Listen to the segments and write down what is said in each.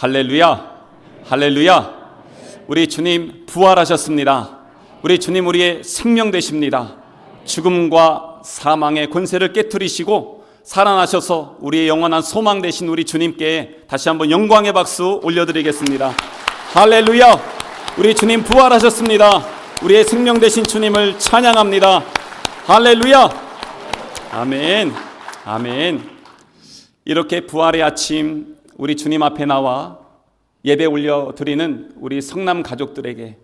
할렐루야. 할렐루야. 우리 주님 부활하셨습니다. 우리 주님 우리의 생명 되십니다. 죽음과 사망의 권세를 깨뜨리시고 살아나셔서 우리의 영원한 소망 되신 우리 주님께 다시 한번 영광의 박수 올려드리겠습니다. 할렐루야. 우리 주님 부활하셨습니다. 우리의 생명 되신 주님을 찬양합니다. 할렐루야. 아멘. 아멘. 이렇게 부활의 아침 우리 주님 앞에 나와 예배 올려 드리는 우리 성남 가족들에게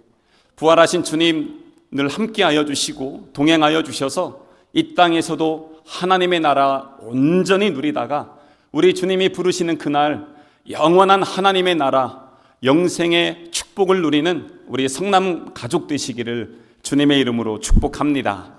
부활하신 주님 늘 함께하여 주시고 동행하여 주셔서 이 땅에서도 하나님의 나라 온전히 누리다가 우리 주님이 부르시는 그날 영원한 하나님의 나라 영생의 축복을 누리는 우리 성남 가족 되시기를 주님의 이름으로 축복합니다.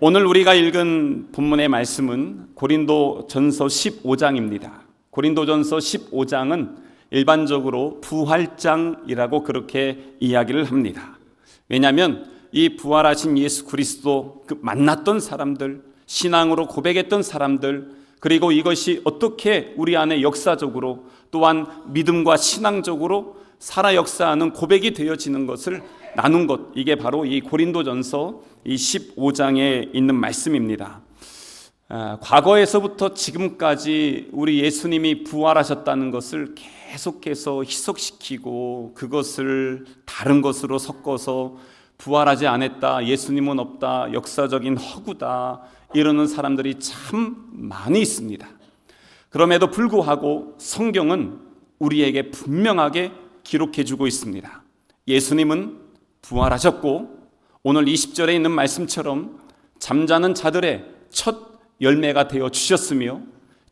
오늘 우리가 읽은 본문의 말씀은 고린도 전서 15장입니다. 고린도 전서 15장은 일반적으로 부활장이라고 그렇게 이야기를 합니다. 왜냐하면 이 부활하신 예수 그리스도 그 만났던 사람들, 신앙으로 고백했던 사람들, 그리고 이것이 어떻게 우리 안에 역사적으로 또한 믿음과 신앙적으로 살아 역사하는 고백이 되어지는 것을 나눈 것, 이게 바로 이 고린도전서 이 15장에 있는 말씀입니다. 아, 과거에서부터 지금까지 우리 예수님이 부활하셨다는 것을 계속해서 희석시키고 그것을 다른 것으로 섞어서 부활하지 않았다, 예수님은 없다, 역사적인 허구다, 이러는 사람들이 참 많이 있습니다. 그럼에도 불구하고 성경은 우리에게 분명하게 기록해 주고 있습니다. 예수님은 부활하셨고 오늘 20절에 있는 말씀처럼 잠자는 자들의 첫 열매가 되어 주셨으며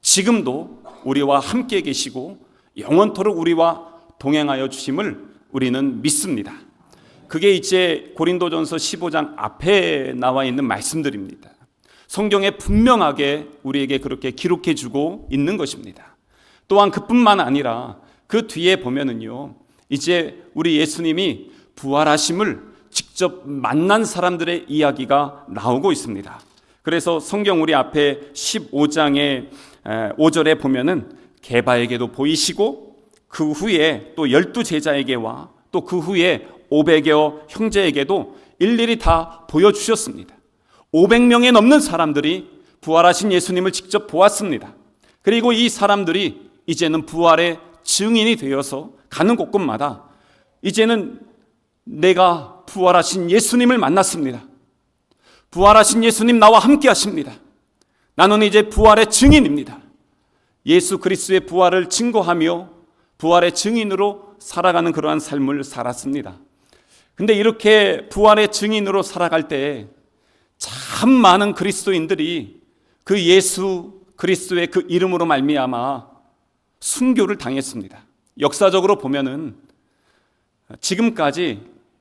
지금도 우리와 함께 계시고 영원토록 우리와 동행하여 주심을 우리는 믿습니다. 그게 이제 고린도전서 15장 앞에 나와 있는 말씀들입니다. 성경에 분명하게 우리에게 그렇게 기록해 주고 있는 것입니다. 또한 그뿐만 아니라 그 뒤에 보면은요. 이제 우리 예수님이 부활하심을 직접 만난 사람들의 이야기가 나오고 있습니다. 그래서 성경 우리 앞에 15장의 5절에 보면은 개바에게도 보이시고 그 후에 또 열두 제자에게와 또 그 후에 500여 형제에게도 일일이 다 보여주셨습니다. 500명에 넘는 사람들이 부활하신 예수님을 직접 보았습니다. 그리고 이 사람들이 이제는 부활의 증인이 되어서 가는 곳곳마다 이제는 내가 부활하신 예수님을 만났습니다. 부활하신 예수님 나와 함께 하십니다. 나는 이제 부활의 증인입니다. 예수 그리스도의 부활을 증거하며 부활의 증인으로 살아가는 그러한 삶을 살았습니다. 근데 이렇게 부활의 증인으로 살아갈 때참 많은 그리스도인들이 그 예수 그리스도의 그 이름으로 말미암아 순교를 당했습니다. 역사적으로 보면은 지금까지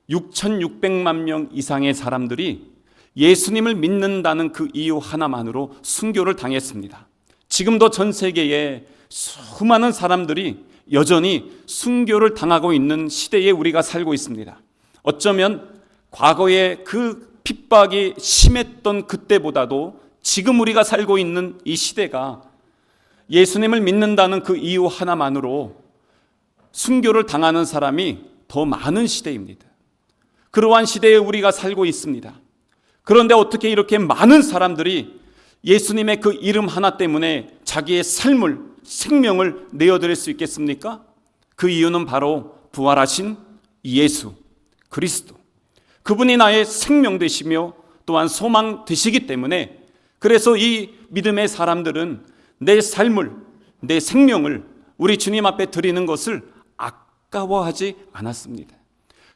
6,600만 명 이상의 사람들이 예수님을 믿는다는 그 이유 하나만으로 순교를 당했습니다. 지금도 전 세계에 수많은 사람들이 여전히 순교를 당하고 있는 시대에 우리가 살고 있습니다. 어쩌면 과거에 그 핍박이 심했던 그때보다도 지금 우리가 살고 있는 이 시대가 예수님을 믿는다는 그 이유 하나만으로 순교를 당하는 사람이 더 많은 시대입니다. 그러한 시대에 우리가 살고 있습니다. 그런데 어떻게 이렇게 많은 사람들이 예수님의 그 이름 하나 때문에 자기의 삶을, 생명을 내어드릴 수 있겠습니까? 그 이유는 바로 부활하신 예수, 그리스도. 그분이 나의 생명 되시며 또한 소망 되시기 때문에 그래서 이 믿음의 사람들은 내 삶을, 내 생명을 우리 주님 앞에 드리는 것을 아까워하지 않았습니다.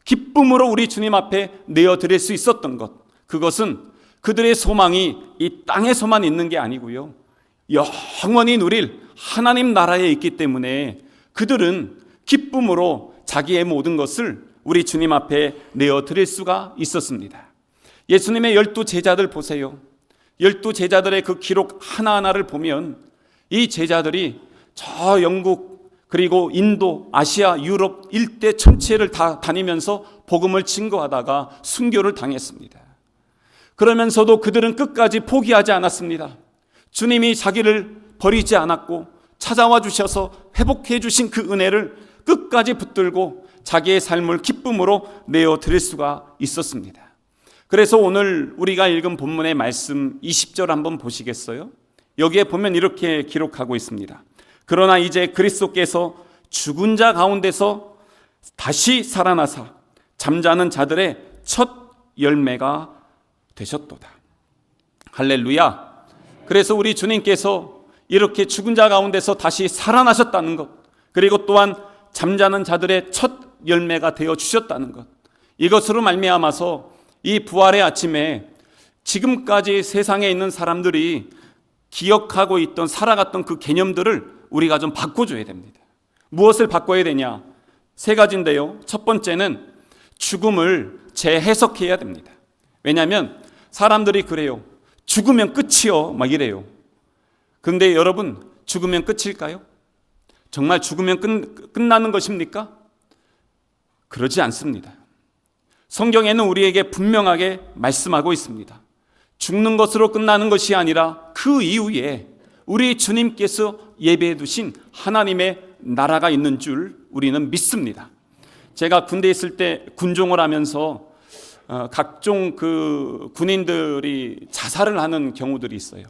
기쁨으로 우리 주님 앞에 내어 드릴 수 있었던 것. 그것은 그들의 소망이 이 땅에서만 있는 게 아니고요. 영원히 누릴 하나님 나라에 있기 때문에 그들은 기쁨으로 자기의 모든 것을 우리 주님 앞에 내어 드릴 수가 있었습니다. 예수님의 열두 제자들 보세요. 열두 제자들의 그 기록 하나하나를 보면 이 제자들이 저 영국 그리고 인도, 아시아, 유럽 일대 전체를 다 다니면서 복음을 증거하다가 순교를 당했습니다. 그러면서도 그들은 끝까지 포기하지 않았습니다. 주님이 자기를 버리지 않았고 찾아와 주셔서 회복해 주신 그 은혜를 끝까지 붙들고 자기의 삶을 기쁨으로 내어 드릴 수가 있었습니다. 그래서 오늘 우리가 읽은 본문의 말씀 20절 한번 보시겠어요? 여기에 보면 이렇게 기록하고 있습니다. 그러나 이제 그리스도께서 죽은 자 가운데서 다시 살아나사 잠자는 자들의 첫 열매가 되셨도다. 할렐루야. 그래서 우리 주님께서 이렇게 죽은 자 가운데서 다시 살아나셨다는 것, 그리고 또한 잠자는 자들의 첫 열매가 되어 주셨다는 것. 이것으로 말미암아서 이 부활의 아침에 지금까지 세상에 있는 사람들이 기억하고 있던 살아갔던 그 개념들을 우리가 좀 바꿔줘야 됩니다. 무엇을 바꿔야 되냐? 세 가지인데요. 첫 번째는 죽음을 재해석해야 됩니다. 왜냐하면 사람들이 그래요. 죽으면 끝이요. 막 이래요. 근데 여러분, 죽으면 끝일까요? 정말 죽으면 끝, 끝나는 것입니까? 그러지 않습니다. 성경에는 우리에게 분명하게 말씀하고 있습니다. 죽는 것으로 끝나는 것이 아니라 그 이후에 우리 주님께서 예배해 두신 하나님의 나라가 있는 줄 우리는 믿습니다. 제가 군대에 있을 때 군종을 하면서 어, 각종 그 군인들이 자살을 하는 경우들이 있어요.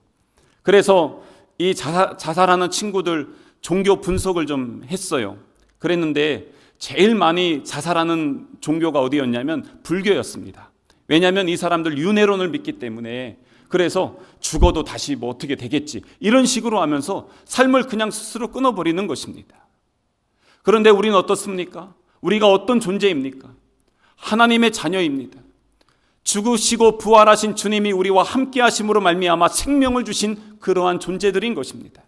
그래서 이 자살, 자살하는 친구들 종교 분석을 좀 했어요. 그랬는데 제일 많이 자살하는 종교가 어디였냐면 불교였습니다. 왜냐하면 이 사람들 윤회론을 믿기 때문에 그래서 죽어도 다시 뭐 어떻게 되겠지 이런 식으로 하면서 삶을 그냥 스스로 끊어버리는 것입니다. 그런데 우리는 어떻습니까? 우리가 어떤 존재입니까? 하나님의 자녀입니다. 죽으시고 부활하신 주님이 우리와 함께 하심으로 말미암아 생명을 주신 그러한 존재들인 것입니다.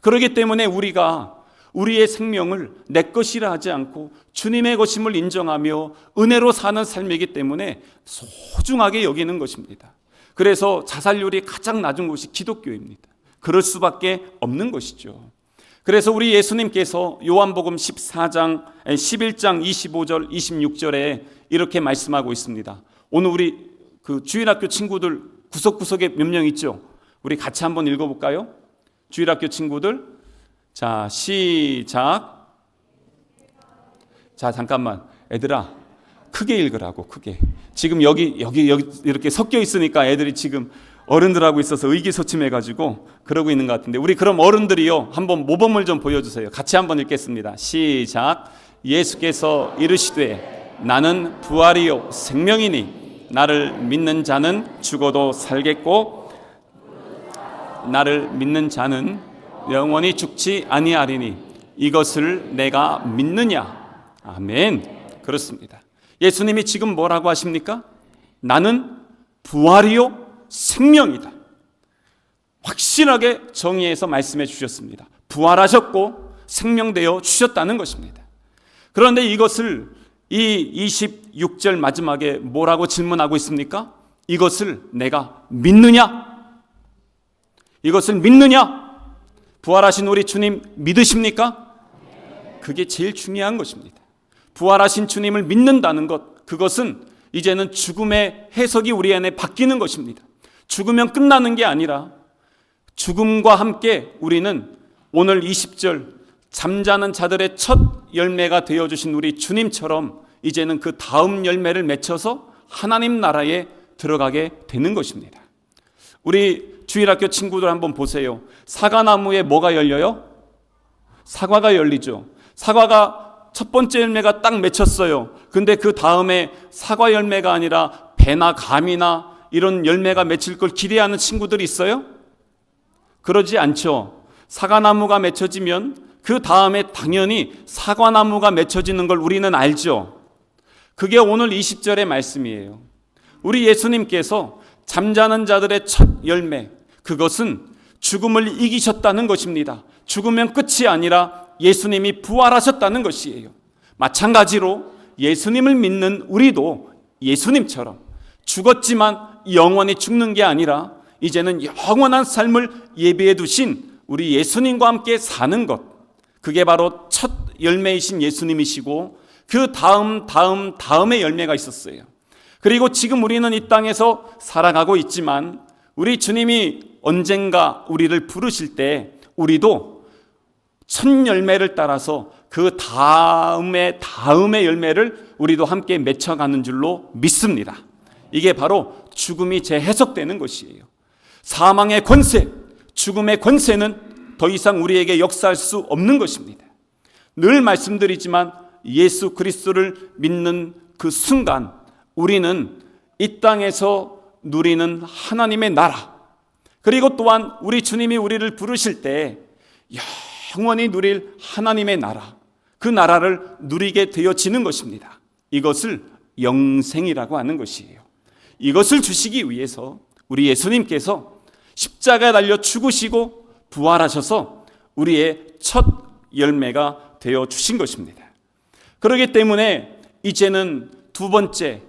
그렇기 때문에 우리가 우리의 생명을 내 것이라 하지 않고 주님의 것임을 인정하며 은혜로 사는 삶이기 때문에 소중하게 여기는 것입니다. 그래서 자살률이 가장 낮은 곳이 기독교입니다. 그럴 수밖에 없는 것이죠. 그래서 우리 예수님께서 요한복음 14장, 11장 25절, 26절에 이렇게 말씀하고 있습니다. 오늘 우리 그 주일학교 친구들 구석구석에 몇 명 있죠? 우리 같이 한번 읽어볼까요? 주일학교 친구들. 자, 시작. 자, 잠깐만. 애들아, 크게 읽으라고, 크게. 지금 여기, 여기, 여기 이렇게 섞여 있으니까 애들이 지금 어른들하고 있어서 의기소침해가지고 그러고 있는 것 같은데 우리 그럼 어른들이요 한번 모범을 좀 보여주세요. 같이 한번 읽겠습니다. 시작. 예수께서 이르시되 나는 부활이요 생명이니 나를 믿는 자는 죽어도 살겠고 나를 믿는 자는 영원히 죽지 아니하리니 이것을 내가 믿느냐? 아멘. 그렇습니다. 예수님이 지금 뭐라고 하십니까? 나는 부활이요 생명이다. 확실하게 정의해서 말씀해 주셨습니다. 부활하셨고 생명되어 주셨다는 것입니다. 그런데 이것을 이 26절 마지막에 뭐라고 질문하고 있습니까? 이것을 내가 믿느냐? 이것을 믿느냐? 부활하신 우리 주님 믿으십니까? 그게 제일 중요한 것입니다. 부활하신 주님을 믿는다는 것, 그것은 이제는 죽음의 해석이 우리 안에 바뀌는 것입니다. 죽으면 끝나는 게 아니라 죽음과 함께 우리는 오늘 20절 잠자는 자들의 첫 열매가 되어 주신 우리 주님처럼 이제는 그 다음 열매를 맺혀서 하나님 나라에 들어가게 되는 것입니다. 우리 주일학교 친구들 한번 보세요. 사과나무에 뭐가 열려요? 사과가 열리죠. 사과가 첫 번째 열매가 딱 맺혔어요. 근데 그 다음에 사과 열매가 아니라 배나 감이나 이런 열매가 맺힐 걸 기대하는 친구들이 있어요? 그러지 않죠. 사과나무가 맺혀지면 그 다음에 당연히 사과나무가 맺혀지는 걸 우리는 알죠. 그게 오늘 20절의 말씀이에요. 우리 예수님께서 잠자는 자들의 첫 열매, 그것은 죽음을 이기셨다는 것입니다. 죽으면 끝이 아니라 예수님이 부활하셨다는 것이에요. 마찬가지로 예수님을 믿는 우리도 예수님처럼 죽었지만 영원히 죽는 게 아니라 이제는 영원한 삶을 예비해 두신 우리 예수님과 함께 사는 것. 그게 바로 첫 열매이신 예수님이시고 그 다음, 다음, 다음의 열매가 있었어요. 그리고 지금 우리는 이 땅에서 살아가고 있지만 우리 주님이 언젠가 우리를 부르실 때 우리도 첫 열매를 따라서 그 다음에 다음의 열매를 우리도 함께 맺혀가는 줄로 믿습니다. 이게 바로 죽음이 재해석되는 것이에요. 사망의 권세, 죽음의 권세는 더 이상 우리에게 역사할 수 없는 것입니다. 늘 말씀드리지만 예수 그리스도를 믿는 그 순간 우리는 이 땅에서 누리는 하나님의 나라 그리고 또한 우리 주님이 우리를 부르실 때 영원히 누릴 하나님의 나라 그 나라를 누리게 되어지는 것입니다. 이것을 영생이라고 하는 것이에요. 이것을 주시기 위해서 우리 예수님께서 십자가에 달려 죽으시고 부활하셔서 우리의 첫 열매가 되어 주신 것입니다. 그렇기 때문에 이제는 두 번째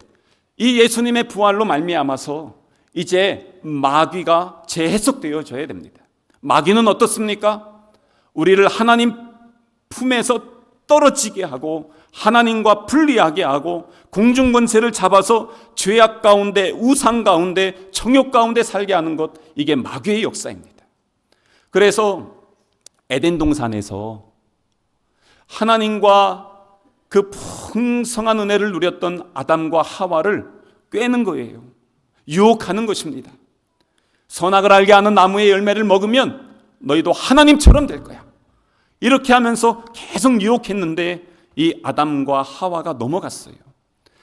이 예수님의 부활로 말미암아서 이제 마귀가 재해석되어져야 됩니다. 마귀는 어떻습니까? 우리를 하나님 품에서 떨어지게 하고 하나님과 분리하게 하고 공중 권세를 잡아서 죄악 가운데 우상 가운데 정욕 가운데 살게 하는 것 이게 마귀의 역사입니다. 그래서 에덴 동산에서 하나님과 그 풍성한 은혜를 누렸던 아담과 하와를 꿰는 거예요. 유혹하는 것입니다. 선악을 알게 하는 나무의 열매를 먹으면 너희도 하나님처럼 될 거야. 이렇게 하면서 계속 유혹했는데 이 아담과 하와가 넘어갔어요.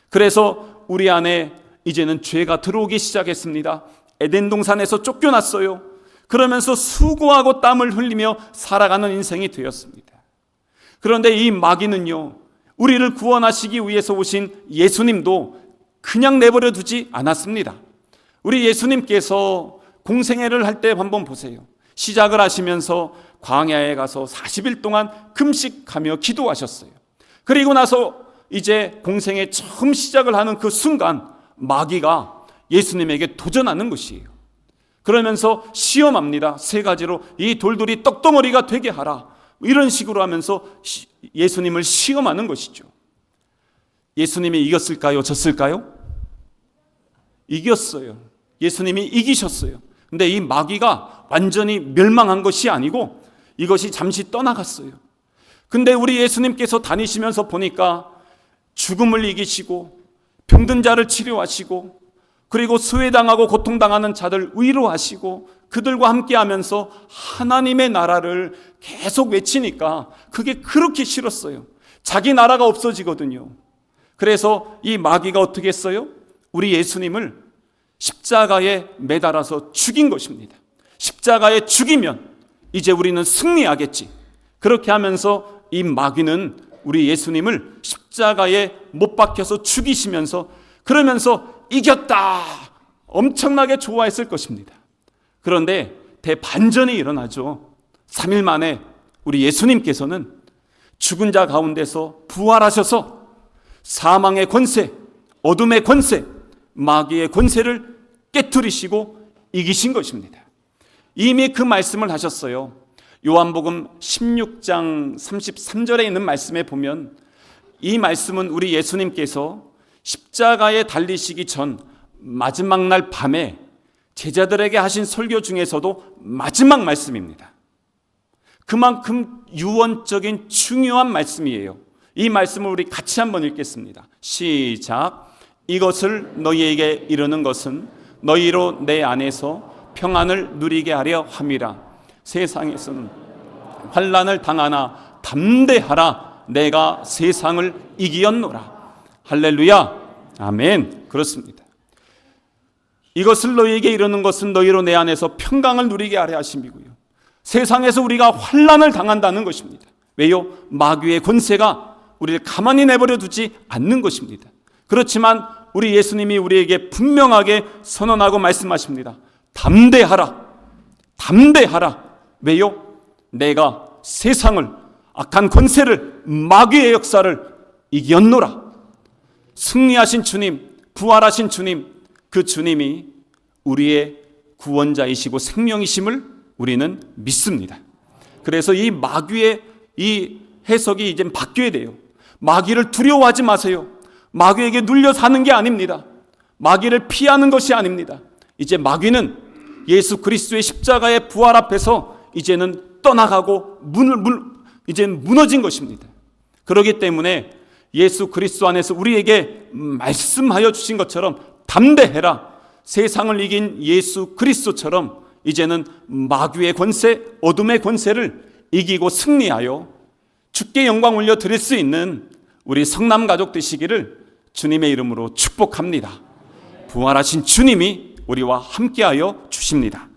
그래서 우리 안에 이제는 죄가 들어오기 시작했습니다. 에덴 동산에서 쫓겨났어요. 그러면서 수고하고 땀을 흘리며 살아가는 인생이 되었습니다. 그런데 이 마귀는요, 우리를 구원하시기 위해서 오신 예수님도 그냥 내버려 두지 않았습니다. 우리 예수님께서 공생애를 할 때 한번 보세요. 시작을 하시면서 광야에 가서 40일 동안 금식하며 기도하셨어요. 그리고 나서 이제 공생애 처음 시작을 하는 그 순간 마귀가 예수님에게 도전하는 것이에요. 그러면서 시험합니다. 세 가지로 이 돌돌이 떡덩어리가 되게 하라. 이런 식으로 하면서 예수님을 시험하는 것이죠. 예수님이 이겼을까요? 졌을까요? 이겼어요. 예수님이 이기셨어요. 근데 이 마귀가 완전히 멸망한 것이 아니고 이것이 잠시 떠나갔어요. 근데 우리 예수님께서 다니시면서 보니까 죽음을 이기시고 병든 자를 치료하시고 그리고 수혜당하고 고통당하는 자들 위로하시고 그들과 함께 하면서 하나님의 나라를 계속 외치니까 그게 그렇게 싫었어요. 자기 나라가 없어지거든요. 그래서 이 마귀가 어떻게 했어요? 우리 예수님을 십자가에 매달아서 죽인 것입니다. 십자가에 죽이면 이제 우리는 승리하겠지. 그렇게 하면서 이 마귀는 우리 예수님을 십자가에 못 박혀서 죽이시면서 그러면서 이겼다. 엄청나게 좋아했을 것입니다. 그런데 대반전이 일어나죠. 3일 만에 우리 예수님께서는 죽은 자 가운데서 부활하셔서 사망의 권세, 어둠의 권세, 마귀의 권세를 깨뜨리시고 이기신 것입니다. 이미 그 말씀을 하셨어요. 요한복음 16장 33절에 있는 말씀에 보면 이 말씀은 우리 예수님께서 십자가에 달리시기 전 마지막 날 밤에 제자들에게 하신 설교 중에서도 마지막 말씀입니다. 그만큼 유언적인 중요한 말씀이에요. 이 말씀을 우리 같이 한번 읽겠습니다. 시작. 이것을 너희에게 이르는 것은 너희로 내 안에서 평안을 누리게 하려 함이라. 세상에서는 환란을 당하나 담대하라. 내가 세상을 이기었노라. 할렐루야. 아멘. 그렇습니다. 이것을 너희에게 이르는 것은 너희로 내 안에서 평강을 누리게 하려 하심이고요. 세상에서 우리가 환란을 당한다는 것입니다. 왜요? 마귀의 권세가 우리를 가만히 내버려 두지 않는 것입니다. 그렇지만 우리 예수님이 우리에게 분명하게 선언하고 말씀하십니다. 담대하라. 담대하라. 왜요? 내가 세상을 악한 권세를 마귀의 역사를 이겼노라. 승리하신 주님, 부활하신 주님, 그 주님이 우리의 구원자이시고 생명이심을 우리는 믿습니다. 그래서 이 마귀의 이 해석이 이제 바뀌어야 돼요. 마귀를 두려워하지 마세요. 마귀에게 눌려 사는 게 아닙니다. 마귀를 피하는 것이 아닙니다. 이제 마귀는 예수 그리스도의 십자가의 부활 앞에서 이제는 떠나가고 문을 물, 이제 무너진 것입니다. 그렇기 때문에 예수 그리스도 안에서 우리에게 말씀하여 주신 것처럼 담대해라. 세상을 이긴 예수 그리스도처럼 이제는 마귀의 권세, 어둠의 권세를 이기고 승리하여 주께 영광 올려 드릴 수 있는 우리 성남 가족 되시기를 주님의 이름으로 축복합니다. 부활하신 주님이 우리와 함께하여 주십니다.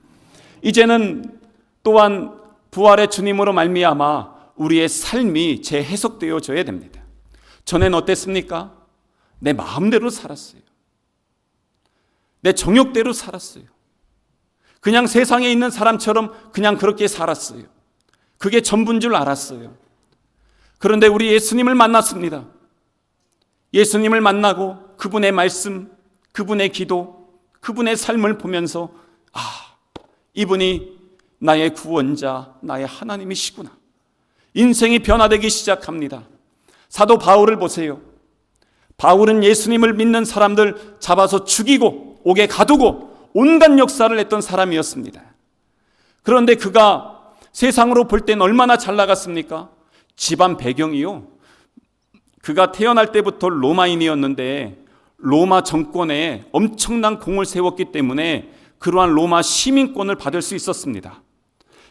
이제는 또한 부활의 주님으로 말미암아 우리의 삶이 재해석되어져야 됩니다. 전엔 어땠습니까? 내 마음대로 살았어요. 내 정욕대로 살았어요. 그냥 세상에 있는 사람처럼 그냥 그렇게 살았어요. 그게 전부인 줄 알았어요. 그런데 우리 예수님을 만났습니다. 예수님을 만나고 그분의 말씀, 그분의 기도, 그분의 삶을 보면서 아, 이분이 나의 구원자, 나의 하나님이시구나. 인생이 변화되기 시작합니다. 사도 바울을 보세요. 바울은 예수님을 믿는 사람들 잡아서 죽이고 옥에 가두고 온갖 역사를 했던 사람이었습니다. 그런데 그가 세상으로 볼 땐 얼마나 잘 나갔습니까? 집안 배경이요. 그가 태어날 때부터 로마인이었는데 로마 정권에 엄청난 공을 세웠기 때문에 그러한 로마 시민권을 받을 수 있었습니다.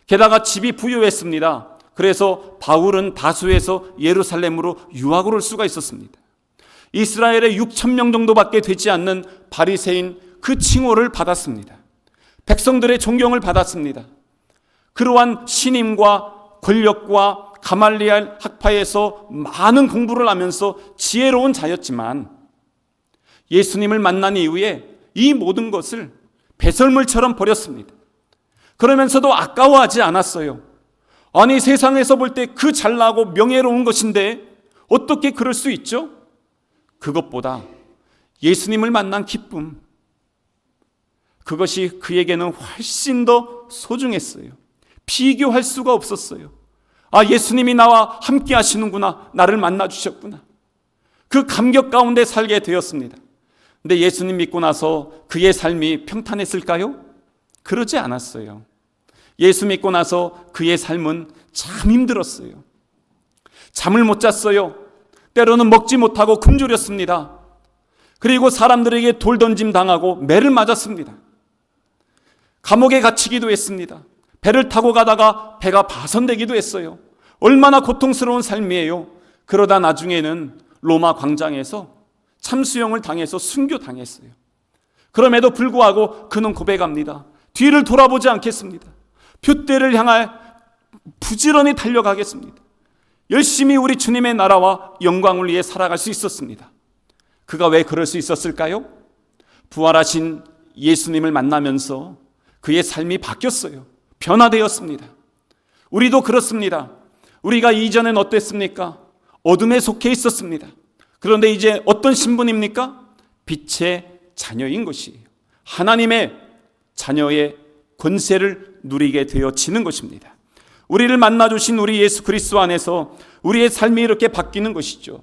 게다가 집이 부유했습니다. 그래서 바울은 다수에서 예루살렘으로 유학을 올 수가 있었습니다. 이스라엘의 6천 명 정도밖에 되지 않는 바리새인 그 칭호를 받았습니다. 백성들의 존경을 받았습니다. 그러한 신임과 권력과 가말리알 학파에서 많은 공부를 하면서 지혜로운 자였지만 예수님을 만난 이후에 이 모든 것을 배설물처럼 버렸습니다. 그러면서도 아까워하지 않았어요. 아니 세상에서 볼 때 그 잘나고 명예로운 것인데 어떻게 그럴 수 있죠? 그것보다 예수님을 만난 기쁨 그것이 그에게는 훨씬 더 소중했어요. 비교할 수가 없었어요. 아, 예수님이 나와 함께 하시는구나. 나를 만나 주셨구나. 그 감격 가운데 살게 되었습니다. 근데 예수님 믿고 나서 그의 삶이 평탄했을까요? 그러지 않았어요. 예수 믿고 나서 그의 삶은 참 힘들었어요. 잠을 못 잤어요. 때로는 먹지 못하고 굶주렸습니다. 그리고 사람들에게 돌 던짐 당하고 매를 맞았습니다. 감옥에 갇히기도 했습니다. 배를 타고 가다가 배가 파손되기도 했어요. 얼마나 고통스러운 삶이에요. 그러다 나중에는 로마 광장에서 참수형을 당해서 순교당했어요. 그럼에도 불구하고 그는 고백합니다. 뒤를 돌아보지 않겠습니다. 표대를 향해 부지런히 달려가겠습니다. 열심히 우리 주님의 나라와 영광을 위해 살아갈 수 있었습니다. 그가 왜 그럴 수 있었을까요? 부활하신 예수님을 만나면서 그의 삶이 바뀌었어요. 변화되었습니다. 우리도 그렇습니다. 우리가 이전엔 어땠습니까? 어둠에 속해 있었습니다. 그런데 이제 어떤 신분입니까? 빛의 자녀인 것이에요. 하나님의 자녀의 권세를 누리게 되어지는 것입니다. 우리를 만나 주신 우리 예수 그리스도 안에서 우리의 삶이 이렇게 바뀌는 것이죠.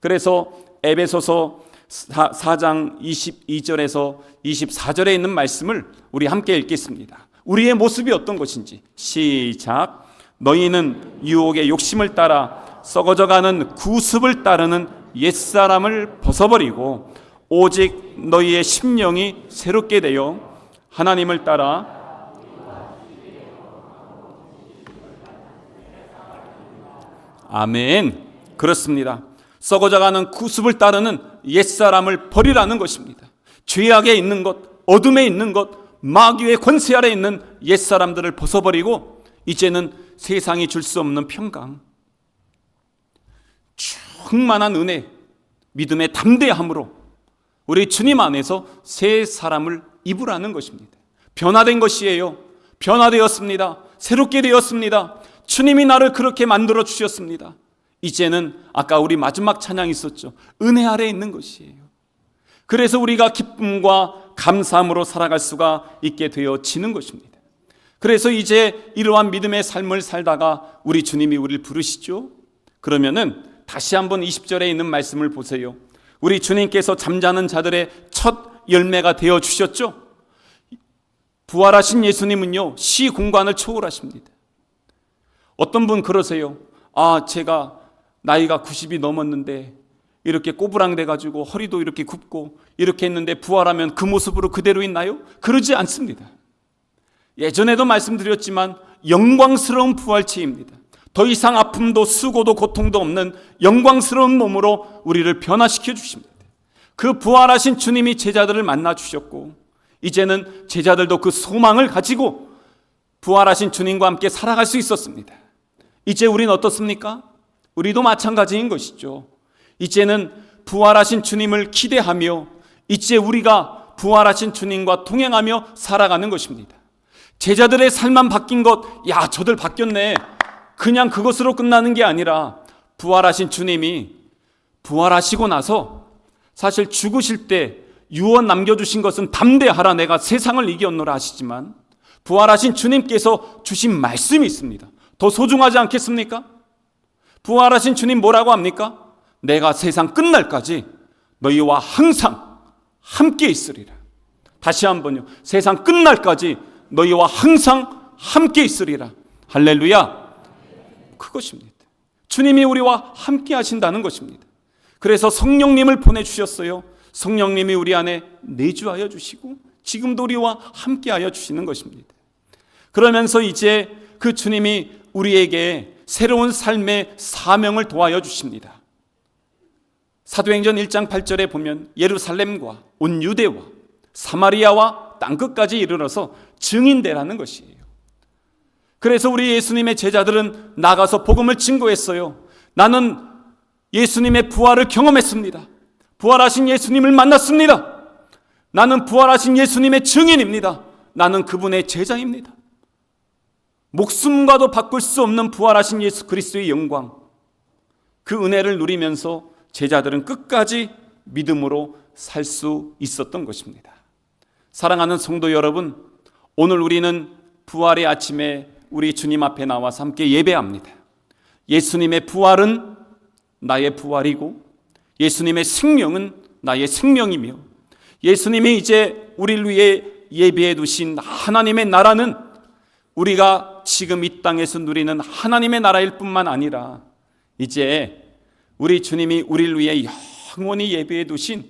그래서 에베소서 4장 22절에서 24절에 있는 말씀을 우리 함께 읽겠습니다. 우리의 모습이 어떤 것인지 시작. 너희는 유혹의 욕심을 따라 썩어져가는 구습을 따르는 옛사람을 벗어버리고 오직 너희의 심령이 새롭게 되어 하나님을 따라 아멘. 그렇습니다. 썩어져가는 구습을 따르는 옛사람을 버리라는 것입니다. 죄악에 있는 것, 어둠에 있는 것, 마귀의 권세 아래 있는 옛사람들을 벗어버리고 이제는 세상이 줄 수 없는 평강, 충만한 은혜, 믿음의 담대함으로 우리 주님 안에서 새 사람을 입으라는 것입니다. 변화된 것이에요. 변화되었습니다. 새롭게 되었습니다. 주님이 나를 그렇게 만들어 주셨습니다. 이제는 아까 우리 마지막 찬양 있었죠. 은혜 아래 있는 것이에요. 그래서 우리가 기쁨과 감사함으로 살아갈 수가 있게 되어지는 것입니다. 그래서 이제 이러한 믿음의 삶을 살다가 우리 주님이 우리를 부르시죠. 그러면은 다시 한번 20절에 있는 말씀을 보세요. 우리 주님께서 잠자는 자들의 첫 열매가 되어 주셨죠. 부활하신 예수님은요, 시 공간을 초월하십니다. 어떤 분 그러세요. 아, 제가 나이가 90이 넘었는데 이렇게 꼬부랑돼 가지고 허리도 이렇게 굽고 이렇게 했는데 부활하면 그 모습으로 그대로 있나요? 그러지 않습니다. 예전에도 말씀드렸지만 영광스러운 부활체입니다. 더 이상 아픔도 수고도 고통도 없는 영광스러운 몸으로 우리를 변화시켜 주십니다. 그 부활하신 주님이 제자들을 만나 주셨고 이제는 제자들도 그 소망을 가지고 부활하신 주님과 함께 살아갈 수 있었습니다. 이제 우리는 어떻습니까? 우리도 마찬가지인 것이죠. 이제는 부활하신 주님을 기대하며 이제 우리가 부활하신 주님과 동행하며 살아가는 것입니다. 제자들의 삶만 바뀐 것, 야, 저들 바뀌었네. 그냥 그것으로 끝나는 게 아니라 부활하신 주님이 부활하시고 나서 사실 죽으실 때 유언 남겨주신 것은 담대하라 내가 세상을 이겼노라 하시지만 부활하신 주님께서 주신 말씀이 있습니다. 더 소중하지 않겠습니까? 부활하신 주님 뭐라고 합니까? 내가 세상 끝날까지 너희와 항상 함께 있으리라. 다시 한번요. 세상 끝날까지 너희와 항상 함께 있으리라. 할렐루야. 그것입니다. 주님이 우리와 함께 하신다는 것입니다. 그래서 성령님을 보내주셨어요. 성령님이 우리 안에 내주하여 주시고 지금도 우리와 함께 하여 주시는 것입니다. 그러면서 이제 그 주님이 우리에게 새로운 삶의 사명을 도와여 주십니다. 사도행전 1장 8절에 보면 예루살렘과 온 유대와 사마리아와 땅끝까지 이르러서 증인되라는 것이에요. 그래서 우리 예수님의 제자들은 나가서 복음을 증거했어요. 나는 예수님의 부활을 경험했습니다. 부활하신 예수님을 만났습니다. 나는 부활하신 예수님의 증인입니다. 나는 그분의 제자입니다. 목숨과도 바꿀 수 없는 부활하신 예수 그리스도의 영광. 그 은혜를 누리면서 제자들은 끝까지 믿음으로 살 수 있었던 것입니다. 사랑하는 성도 여러분, 오늘 우리는 부활의 아침에 우리 주님 앞에 나와서 함께 예배합니다. 예수님의 부활은 나의 부활이고 예수님의 생명은 나의 생명이며 예수님이 이제 우리를 위해 예비해 두신 하나님의 나라는 우리가 지금 이 땅에서 누리는 하나님의 나라일 뿐만 아니라 이제 우리 주님이 우리를 위해 영원히 예비해 두신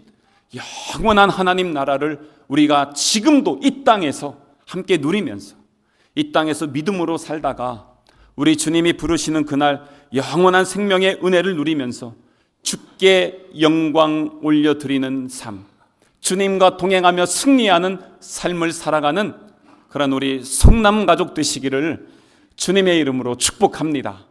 영원한 하나님 나라를 우리가 지금도 이 땅에서 함께 누리면서 이 땅에서 믿음으로 살다가 우리 주님이 부르시는 그날 영원한 생명의 은혜를 누리면서 주께 영광 올려드리는 삶, 주님과 동행하며 승리하는 삶을 살아가는 그런 우리 성남 가족 되시기를 주님의 이름으로 축복합니다.